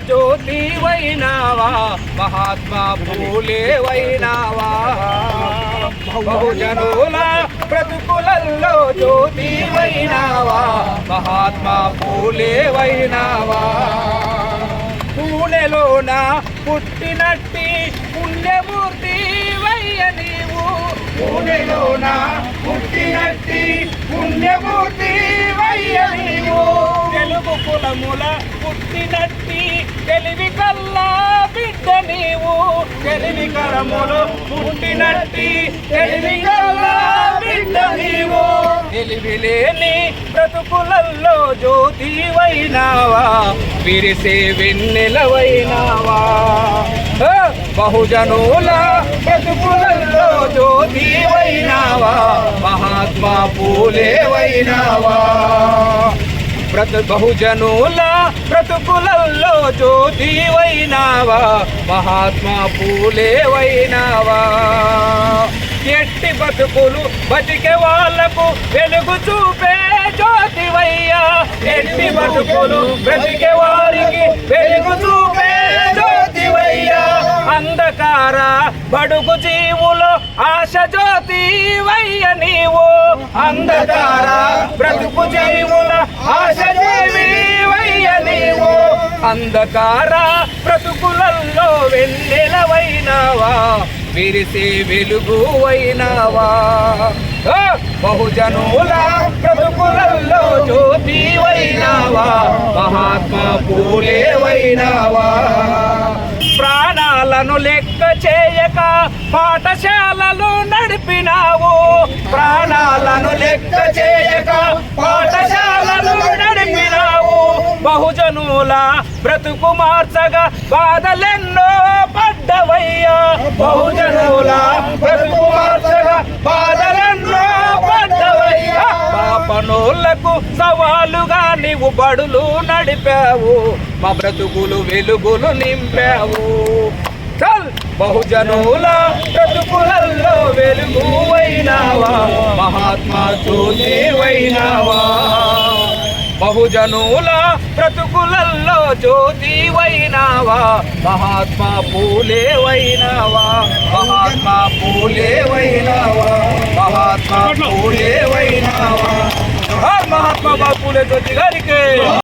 జ్యోతి వైనావా మహాత్మా పూలే వైనావా బహుజనుల బ్రతుకులలో జ్యోతి వైనావా మహాత్మా పూలే వైనావా పూణెలోన పుట్టినట్టి పుణ్యమూర్తి వయ్య నీవు. పూణెలోన పుట్టినట్టి పుణ్యమూర్తి కులముల పుట్టినట్టి తెలివి కల్లా బిడ్డ నీవు. తెలివి కరములు పుట్టినట్టి తెలివి కల్లా బిడ్డ నీవు. తెలివి లేని బ్రతుకులల్లో జ్యోతివైనావా? విరిసే వెన్నెలవైనావా? బహుజనుల బ్రతుకులల్లో జ్యోతివైనావా? మహాత్మా పూలే వైనావా బహుజనుల బ్రతుకులల్లో జ్యోతి వైనావా మహాత్మా పూలే వైనావా ఎట్టి బతుకులు బతికే వాళ్ళకు వెలుగు చూపే జ్యోతివయ్యా. ఎట్టి బతుకులు బ్రతికే వారికి వెలుగు చూపే జ్యోతివయ్యా. అంధకార బడుగు జీవులు ఆశ జ్యోతి వయ్య నీవు. అంధకార బ్రతుకు జీవుల ఆశ జీవి వయ్య నీవు అంధకార బ్రతుకులల్లో వెన్నెలవైనావా? విరిసే వెలుగు అయినావా బహుజనుల బ్రతుకులల్లో జ్యోతి వైనావా మహాత్మా పూలేవైనావా? ప్రాణాలను లెక్క చేయక పాఠశాలలు నడిపినావు. ప్రాణాలను లెక్క చేయక బహుజనుల బ్రతుకు మార్చగా బాధలెన్నో పడ్డవయ్యా. బహుజనుల బ్రతుకు మార్చగా బాధలెన్నో పడ్డవయ్యా. పాపనోళ్ళకు సవాలుగా నీవు బడులు నడిపావు. మా బ్రతుకులు వెలుగులు నింపావు. చల్! బహుజనుల బ్రతుకులలో వెలుగు వైనావా మహాత్మా జ్యోతి వైనావా బహుజనుల బ్రతుకులల్లో జ్యోతి వైనావా మహాత్మా పూలే వైనావా మహాత్మా పూలే వైనావా మహాత్మా పూలే వైనావా మహాత్మా పూలే జ్యోతి గారికి